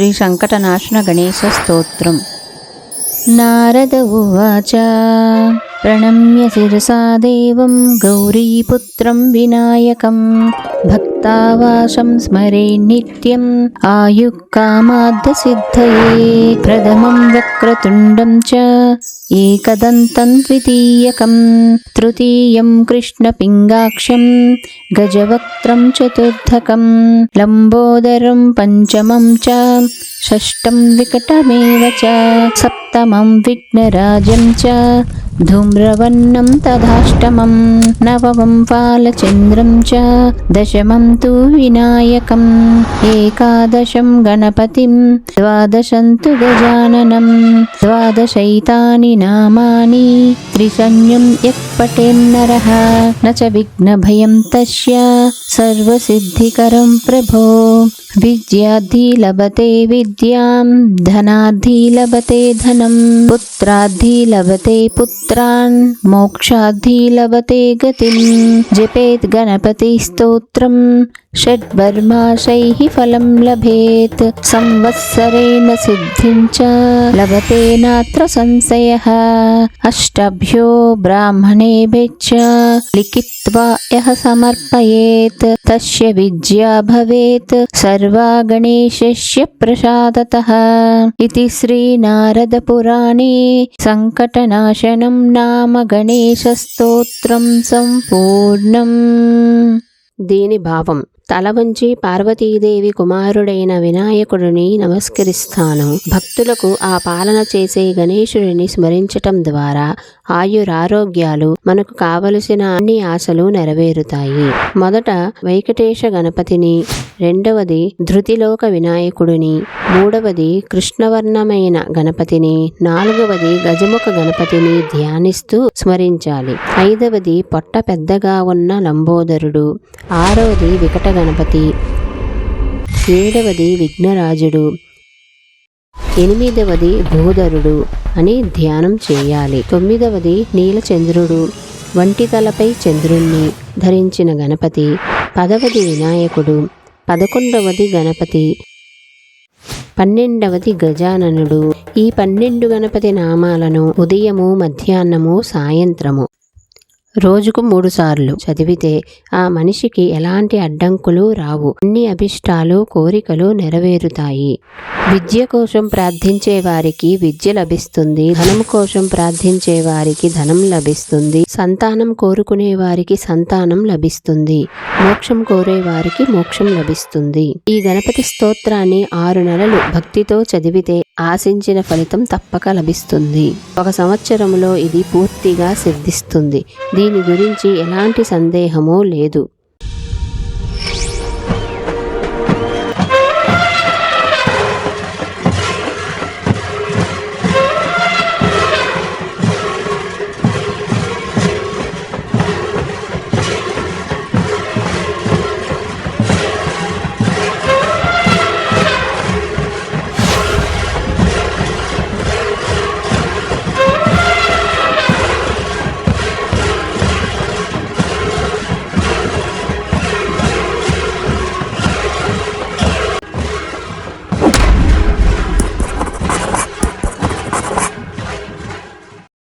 శ్రీ సంకటనాశన గణేశ స్తోత్రం నారద ఉవాచ ప్రణమ్య శిరసా దేవం గౌరీపుత్రం వినాయకం భక్తావాసం స్మరే నిత్యం ఆయుః కామార్థసిద్ధయే ప్రథమం వక్రతుండం చ एकदन्तं द्वितीयकं तृतीयं कृष्णपिङ्गाक्षं गजवक्त्रं चतुर्थकं लम्बोदरं पञ्चमं च षष्ठं विकटमेव च सप्तमं विघ्नराजं च धूम्रवर्णं तथाष्टमं नवमं फालचन्द्रं च दशमं तु विनायकम् एकादशं गणपतिं द्वादशं तु गजाननं द्वादशैतानि नामानि त्रिसंज्ञं यः पठेन्नरः न च विघ्नभयं तस्य सर्वसिद्धिकरं प्रभो विद्याद्धि लभते विद्यां धनाद्धि लभते धनं पुत्राद्धि लभते पुत्रान् मोक्षाद्धि लभते गतिं जपेत् गणपतिस्तोत्रं षड्वर्माशैः फलं लभेत् संवत्सरेण सिद्धिं च लभते नात्र संशयः अष्टभ्यो ब्राह्मणेभ्यश्च लिखित्वा यः समर्पयेत् तस्य विद्या भवेत् सर्वा गणेशस्य प्रसादतः इति श्रीनारदपुराणे सङ्कटनाशनं नाम गणेशस्तोत्रं सम्पूर्णम् దీని భావం తల వంచి పార్వతీదేవి కుమారుడైన వినాయకుడిని నమస్కరిస్తాను. భక్తులకు ఆ పాలన చేసే గణేశుడిని స్మరించటం ద్వారా ఆయురారోగ్యాలు మనకు కావలసిన అన్ని ఆశలు నెరవేరుతాయి. మొదట వెంకటేశ గణపతిని రెండవది ధృతిలోక వినాయకుడిని మూడవది కృష్ణవర్ణమైన గణపతిని నాలుగవది గజముఖ గణపతిని ధ్యానిస్తూ స్మరించాలి. ఐదవది పొట్ట పెద్దగా ఉన్న లంబోదరుడు ఆరవది వికట గణపతి ఏడవది విఘ్నరాజుడు. ఎనిమిదవది భూధరుడు అని ధ్యానం చేయాలి. తొమ్మిదవది నీలచంద్రుడు. వంటితలపై చంద్రుణ్ణి ధరించిన గణపతి. పదవది వినాయకుడు. పదకొండవది గణపతి. పన్నెండవది గజాననుడు. ఈ పన్నెండు గణపతి నామాలను ఉదయము మధ్యాహ్నము సాయంత్రము. రోజుకు మూడుసార్లు చదివితే ఆ మనిషికి ఎలాంటి అడ్డంకులు రావు. అన్ని అభిష్టాలు కోరికలు నెరవేరుతాయి. విద్య కోసం ప్రార్థించే వారికి విద్య లభిస్తుంది. ధనం కోసం ప్రార్థించే వారికి ధనం లభిస్తుంది. సంతానం కోరుకునే వారికి సంతానం లభిస్తుంది. మోక్షం కోరే వారికి మోక్షం లభిస్తుంది. ఈ గణపతి స్తోత్రాన్ని ఆరు నెలలు భక్తితో చదివితే ఆశించిన ఫలితం తప్పక లభిస్తుంది. ఒక సంవత్సరంలో ఇది పూర్తిగా సిద్ధిస్తుంది. దీని గురించి ఎలాంటి సందేహమూ లేదు.